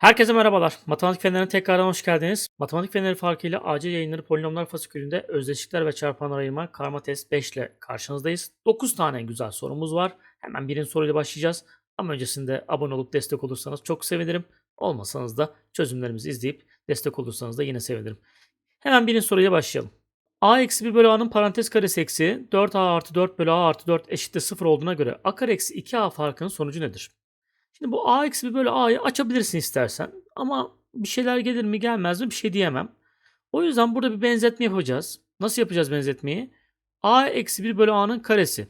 Herkese merhabalar. Matematik fenlerine tekrardan hoş geldiniz. Matematik fenleri farkıyla acil yayınları polinomlar fasikülünde özdeşlikler ve çarpanlar ayırma karma test 5 ile karşınızdayız. 9 tane güzel sorumuz var. Hemen birinci soruyla başlayacağız. Ama öncesinde abone olup destek olursanız çok sevinirim. Olmasanız da çözümlerimizi izleyip destek olursanız da yine sevinirim. Hemen birinci soruyla başlayalım. a eksi 1 bölü a'nın parantez karesi eksi 4a artı 4 bölü a artı 4 eşittir 0 olduğuna göre a kare eksi 2a farkının sonucu nedir? Şimdi bu a eksi 1 bölü a'yı açabilirsin istersen. Ama bir şeyler gelir mi gelmez mi bir şey diyemem. O yüzden burada bir benzetme yapacağız. Nasıl yapacağız benzetmeyi? a eksi 1 bölü a'nın karesi.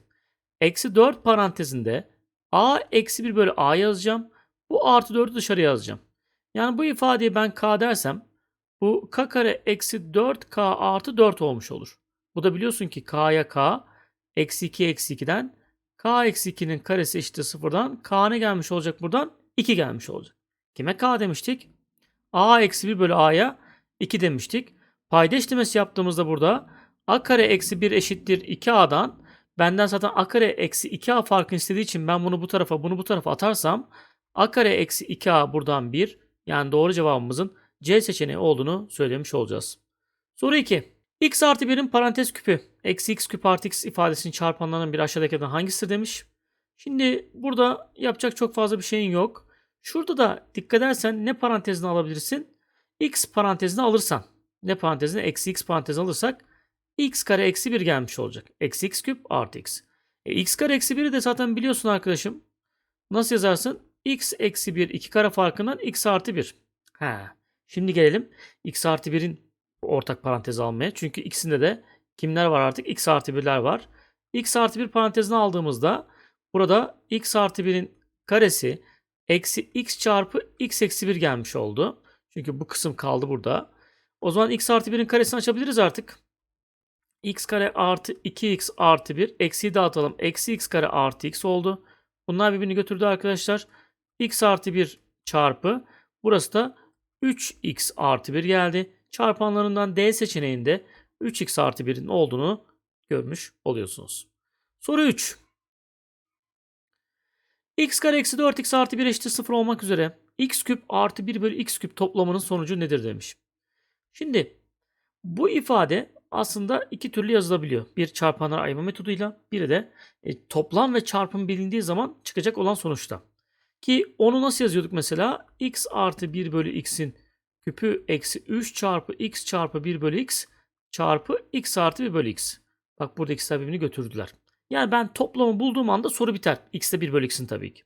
Eksi 4 parantezinde a eksi 1 bölü a yazacağım. Bu artı 4'ü dışarı yazacağım. Yani bu ifadeyi ben k dersem bu k kare eksi 4k artı 4 olmuş olur. Bu da biliyorsun ki k'ya k eksi 2 eksi 2'den k eksi 2'nin karesi eşittir 0'dan k ne gelmiş olacak buradan? 2 gelmiş olacak. Kime k demiştik? a eksi 1 bölü a'ya 2 demiştik. Payda işlemesi yaptığımızda burada a kare eksi 1 eşittir 2a'dan benden zaten a kare eksi 2a farkını istediği için ben bunu bu tarafa bunu bu tarafa atarsam a kare eksi 2a buradan 1 yani doğru cevabımızın C seçeneği olduğunu söylemiş olacağız. Soru 2. x artı 1'in parantez küpü eksi x küp artı x ifadesinin çarpanlarının bir aşağıdakilerden hangisidir demiş. Şimdi burada yapacak çok fazla bir şeyin yok. Şurada da dikkat edersen ne parantezini alabilirsin? x parantezini alırsan. Ne parantezini? Eksi x parantezini alırsak x kare eksi 1 gelmiş olacak. Eksi x küp artı x. E, x kare eksi 1'i de zaten biliyorsun arkadaşım. Nasıl yazarsın? x eksi 1 2 kare farkından x artı 1. Ha. Şimdi gelelim x artı 1'in ortak parantez almaya. Çünkü ikisinde de kimler var artık? x artı 1'ler var. x artı 1 parantezini aldığımızda burada x artı 1'in karesi eksi x çarpı x eksi 1 gelmiş oldu. Çünkü bu kısım kaldı burada. O zaman x artı 1'in karesini açabiliriz artık. x kare artı 2x artı 1. Eksiyi dağıtalım. Eksi x kare artı x oldu. Bunlar birbirini götürdü arkadaşlar. x artı 1 çarpı. Burası da 3x artı 1 geldi. Çarpanlarından D seçeneğinde 3x artı 1'in olduğunu görmüş oluyorsunuz. Soru 3. x kare eksi 4x artı 1 eşittir 0 olmak üzere x küp artı 1 bölü x küp toplamının sonucu nedir demiş. Şimdi bu ifade aslında iki türlü yazılabiliyor. Bir çarpanlar ayırma metoduyla, biri de e, toplam ve çarpım bilindiği zaman çıkacak olan sonuçta. Ki onu nasıl yazıyorduk mesela? x artı 1 bölü x'in küpü eksi 3 çarpı x çarpı 1 bölü x çarpı x artı 1 bölü x. Bak burada x'ler birbirini götürdüler. Yani ben toplamı bulduğum anda soru biter. x de 1 bölü x'in tabii ki.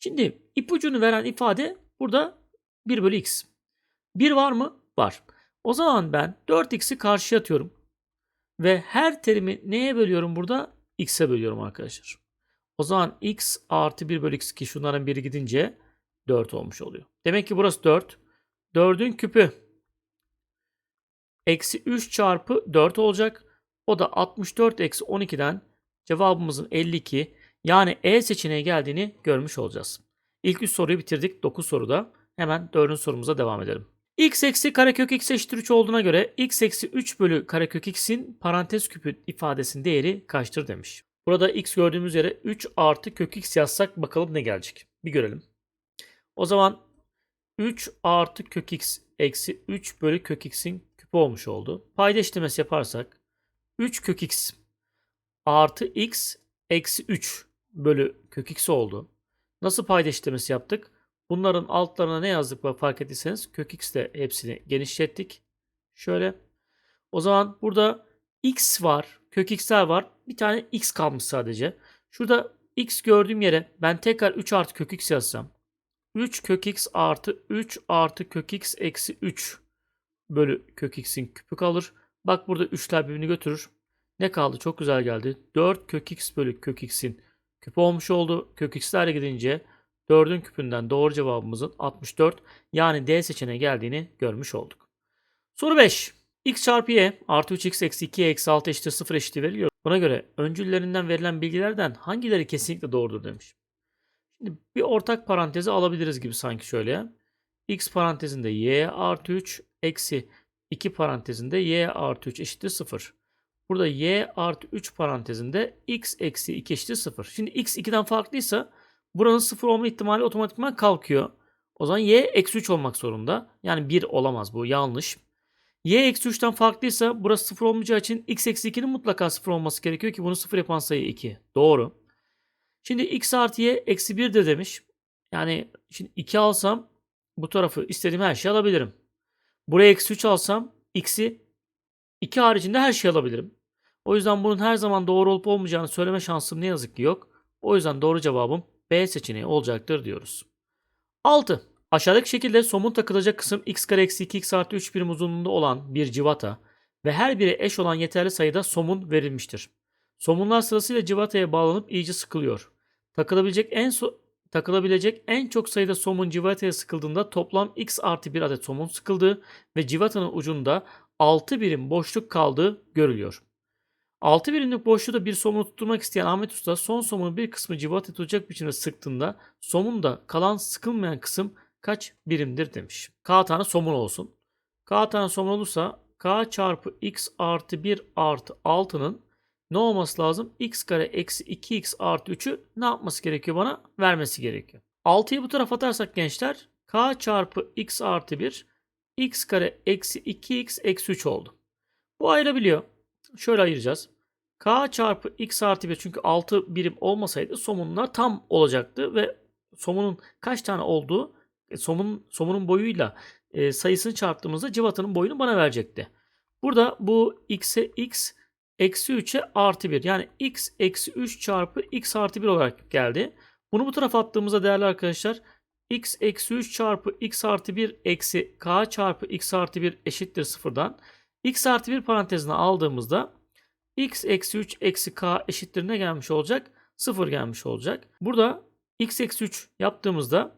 Şimdi ipucunu veren ifade burada 1 bölü x. 1 var mı? Var. O zaman ben 4x'i karşıya atıyorum. Ve her terimi neye bölüyorum burada? x'e bölüyorum arkadaşlar. O zaman x artı 1 bölü x ki şunların biri gidince 4 olmuş oluyor. Demek ki burası 4. 4'ün küpü eksi 3 çarpı 4 olacak. O da 64 eksi 12'den cevabımızın 52 yani E seçeneği geldiğini görmüş olacağız. İlk 3 soruyu bitirdik. 9 soruda. Hemen 4. sorumuza devam edelim. x eksi karekök x eşittir 3 olduğuna göre x eksi 3 bölü karekök x'in parantez küpü ifadesinin değeri kaçtır demiş. Burada x gördüğümüz yere 3 artı kök x yazsak bakalım ne gelecek. Bir görelim. O zaman 3 artı kök x eksi 3 bölü kök x'in küpü olmuş oldu. Payda işlemesi yaparsak 3 kök x artı x eksi 3 bölü kök x oldu. Nasıl payda işlemesi yaptık? Bunların altlarına ne yazdık bak fark ettiyseniz kök x de hepsini genişlettik. Şöyle. O zaman burada x var. Kök x'ler var. Bir tane x kalmış sadece. Şurada x gördüğüm yere ben tekrar 3 artı kök x yazsam. 3 kök x artı 3 artı kök x eksi 3 bölü kök x'in küpü kalır. Bak burada 3'ler birbirini götürür. Ne kaldı? Çok güzel geldi. 4 kök x bölü kök x'in küpü olmuş oldu. Kök x'lerle gidince 4'ün küpünden doğru cevabımızın 64 yani D seçeneği geldiğini görmüş olduk. Soru 5. x çarpı y artı 3x eksi 2 eksi 6 eşittir 0 eşitliği veriliyor. Buna göre öncüllerinden verilen bilgilerden hangileri kesinlikle doğrudur demiş. Şimdi bir ortak parantezi alabiliriz gibi sanki şöyle. x parantezinde y artı 3 eksi 2 parantezinde y artı 3 eşittir 0. Burada y artı 3 parantezinde x eksi 2 eşittir 0. Şimdi x 2'den farklıysa buranın 0 olma ihtimali otomatikman kalkıyor. O zaman y eksi 3 olmak zorunda. Yani 1 olamaz bu yanlış. y eksi 3'ten farklıysa burası 0 olmayacağı için x eksi 2'nin mutlaka 0 olması gerekiyor ki bunu 0 yapan sayı 2. Doğru. Şimdi x artı y eksi 1'dir demiş. Yani şimdi 2 alsam bu tarafı istediğim her şeyi alabilirim. Buraya eksi 3 alsam x'i 2 haricinde her şeyi alabilirim. O yüzden bunun her zaman doğru olup olmayacağını söyleme şansım ne yazık ki yok. O yüzden doğru cevabım B seçeneği olacaktır diyoruz. 6. Aşağıdaki şekilde somun takılacak kısım x kare eksi 2 x artı 3 birim uzunluğunda olan bir civata ve her biri eş olan yeterli sayıda somun verilmiştir. Somunlar sırasıyla civataya bağlanıp iyice sıkılıyor. Takılabilecek en so- takılabilecek en çok sayıda somun civataya sıkıldığında toplam x artı 1 adet somun sıkıldığı ve civatanın ucunda 6 birim boşluk kaldığı görülüyor. 6 birimlik boşluğu bir somunu tutturmak isteyen Ahmet Usta son somunun bir kısmı civataya tutacak biçimde sıktığında somunda kalan sıkılmayan kısım kaç birimdir demiş. K tane somun olsun. K tane somun olursa K çarpı x artı 1 artı 6'nın ne olması lazım? x kare eksi 2x artı 3'ü ne yapması gerekiyor bana? Vermesi gerekiyor. 6'yı bu tarafa atarsak gençler k çarpı x artı 1 x kare eksi 2x eksi 3 oldu. Bu ayrılabiliyor. Şöyle ayıracağız. k çarpı x artı 1 çünkü 6 birim olmasaydı somunlar tam olacaktı ve somunun kaç tane olduğu e, somun, somunun boyuyla e, sayısını çarptığımızda civatanın boyunu bana verecekti. Burada bu x'e x eksi 3'e artı 1 yani x eksi 3 çarpı x artı 1 olarak geldi. Bunu bu tarafa attığımızda değerli arkadaşlar x eksi 3 çarpı x artı 1 eksi k çarpı x artı 1 eşittir sıfırdan. x artı 1 parantezine aldığımızda x eksi 3 eksi k eşittir ne gelmiş olacak? 0 gelmiş olacak. Burada x eksi 3 yaptığımızda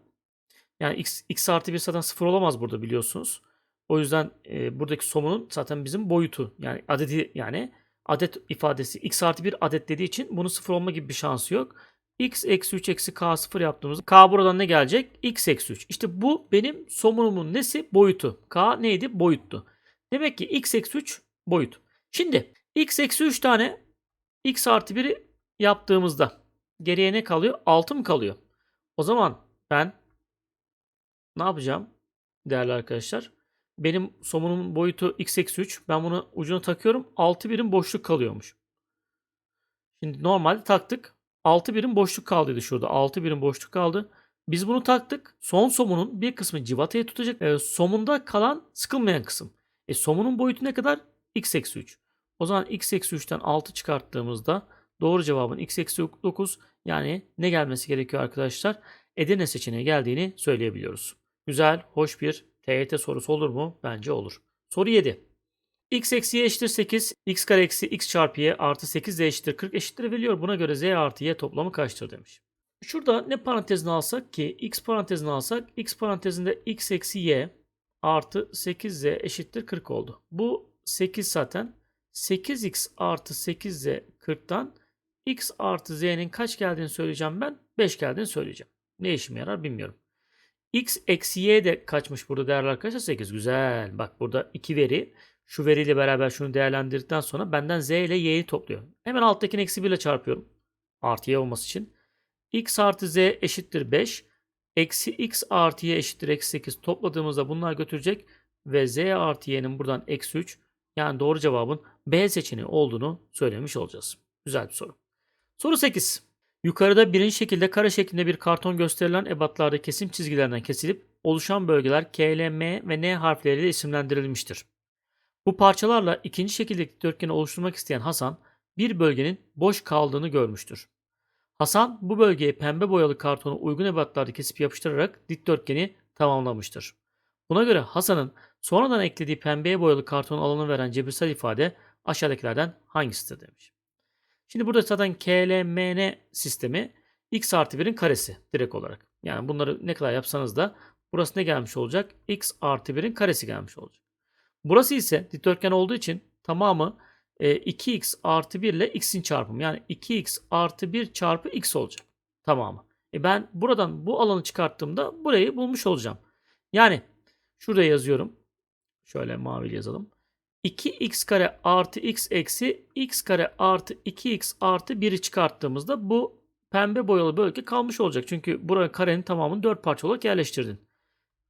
yani x, x artı 1 zaten 0 olamaz burada biliyorsunuz. O yüzden e, buradaki somunun zaten bizim boyutu yani adedi yani adet ifadesi x artı 1 adet dediği için bunun 0 olma gibi bir şansı yok. x eksi 3 eksi k 0 yaptığımızda k buradan ne gelecek? x eksi 3. İşte bu benim somunumun nesi? Boyutu. k neydi? Boyuttu. Demek ki x eksi 3 boyut. Şimdi x eksi 3 tane x artı 1'i yaptığımızda geriye ne kalıyor? 6 mı kalıyor? O zaman ben ne yapacağım değerli arkadaşlar? Benim somunumun boyutu x eksi 3. Ben bunu ucuna takıyorum. 6 birim boşluk kalıyormuş. Şimdi normalde taktık. 6 birim boşluk kaldıydı şurada. 6 birim boşluk kaldı. Biz bunu taktık. Son somunun bir kısmı civataya tutacak. E, somunda kalan sıkılmayan kısım. E, somunun boyutu ne kadar? x eksi 3. O zaman x eksi 3'ten 6 çıkarttığımızda doğru cevabın x eksi 9 yani ne gelmesi gerekiyor arkadaşlar? Edirne seçeneği geldiğini söyleyebiliyoruz. Güzel, hoş bir TYT sorusu olur mu? Bence olur. Soru 7. x eksi y eşittir 8, x kare eksi x çarpı y artı 8 z eşittir 40 eşittir veriliyor. Buna göre z artı y toplamı kaçtır demiş. Şurada ne parantezini alsak ki x parantezini alsak x parantezinde x eksi y artı 8z eşittir 40 oldu. Bu 8 zaten 8x artı 8z 40'tan x artı z'nin kaç geldiğini söyleyeceğim ben. 5 geldiğini söyleyeceğim. Ne işime yarar bilmiyorum. X eksi Y de kaçmış burada değerli arkadaşlar? 8. Güzel. Bak burada iki veri. Şu veriyle beraber şunu değerlendirdikten sonra benden Z ile Y'yi topluyor. Hemen alttakini eksi 1 ile çarpıyorum. Artı Y olması için. X artı Z eşittir 5. Eksi X artı Y eşittir eksi 8. Topladığımızda bunlar götürecek. Ve Z artı Y'nin buradan eksi 3. Yani doğru cevabın B seçeneği olduğunu söylemiş olacağız. Güzel bir soru. Soru 8. Yukarıda birinci şekilde kare şeklinde bir karton gösterilen ebatlarda kesim çizgilerden kesilip oluşan bölgeler K, L, M ve N harfleriyle isimlendirilmiştir. Bu parçalarla ikinci şekildeki dikdörtgeni oluşturmak isteyen Hasan bir bölgenin boş kaldığını görmüştür. Hasan bu bölgeye pembe boyalı kartonu uygun ebatlarda kesip yapıştırarak dikdörtgeni tamamlamıştır. Buna göre Hasan'ın sonradan eklediği pembeye boyalı kartonun alanı veren cebirsel ifade aşağıdakilerden hangisidir demiş. Şimdi burada zaten KLMN sistemi x artı 1'in karesi direkt olarak. Yani bunları ne kadar yapsanız da burası ne gelmiş olacak? x artı 1'in karesi gelmiş olacak. Burası ise dikdörtgen olduğu için tamamı e, 2x artı 1 ile x'in çarpımı. Yani 2x artı 1 çarpı x olacak. Tamamı. E ben buradan bu alanı çıkarttığımda burayı bulmuş olacağım. Yani şurada yazıyorum. Şöyle mavi yazalım. 2x kare artı x eksi x kare artı 2x artı 1'i çıkarttığımızda bu pembe boyalı bölge kalmış olacak. Çünkü buraya karenin tamamını 4 parça olarak yerleştirdin.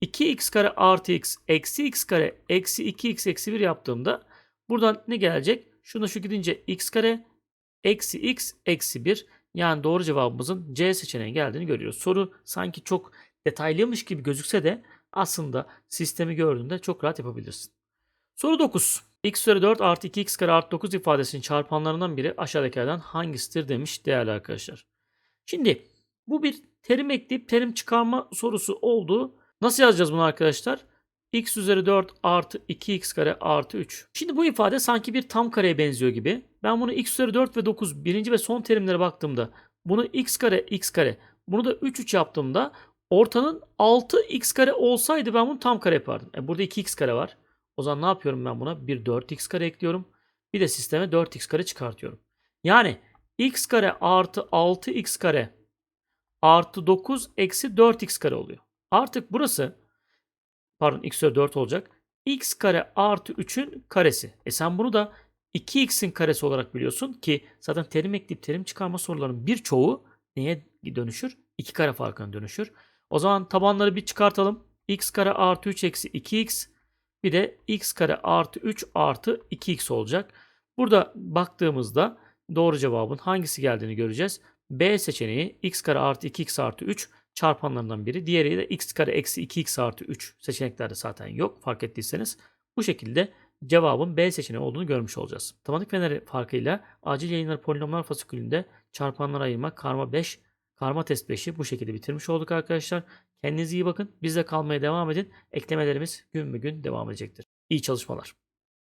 2x kare artı x eksi x kare eksi 2x eksi 1 yaptığımda buradan ne gelecek? Şuna şu gidince x kare eksi x eksi 1 yani doğru cevabımızın C seçeneği geldiğini görüyoruz. Soru sanki çok detaylıymış gibi gözükse de aslında sistemi gördüğünde çok rahat yapabilirsin. Soru 9. x üzeri 4 artı 2x kare artı 9 ifadesinin çarpanlarından biri aşağıdakilerden hangisidir demiş değerli arkadaşlar. Şimdi bu bir terim ekleyip terim çıkarma sorusu oldu. Nasıl yazacağız bunu arkadaşlar? x üzeri 4 artı 2x kare artı 3. Şimdi bu ifade sanki bir tam kareye benziyor gibi. Ben bunu x üzeri 4 ve 9 birinci ve son terimlere baktığımda bunu x kare x kare bunu da 3 3 yaptığımda ortanın 6x kare olsaydı ben bunu tam kare yapardım. E burada 2x kare var. O zaman ne yapıyorum ben buna? Bir 4x kare ekliyorum. Bir de sisteme 4x kare çıkartıyorum. Yani x kare artı 6x kare artı 9 eksi 4x kare oluyor. Artık burası pardon x üzeri 4 olacak. x kare artı 3'ün karesi. E sen bunu da 2x'in karesi olarak biliyorsun ki zaten terim ekleyip terim çıkarma sorularının birçoğu neye dönüşür? 2 kare farkına dönüşür. O zaman tabanları bir çıkartalım. x kare artı 3 eksi 2x bir de x kare artı 3 artı 2x olacak. Burada baktığımızda doğru cevabın hangisi geldiğini göreceğiz. B seçeneği x kare artı 2x artı 3 çarpanlarından biri. Diğeri de x kare eksi 2x artı 3 seçeneklerde zaten yok fark ettiyseniz. Bu şekilde cevabın B seçeneği olduğunu görmüş olacağız. Matematik feneri farkıyla acil yayınları polinomlar fasikülünde çarpanlara ayırma karma 5 karma test 5'i bu şekilde bitirmiş olduk arkadaşlar. Kendinize iyi bakın. Bizde kalmaya devam edin. Eklemelerimiz gün be gün devam edecektir. İyi çalışmalar.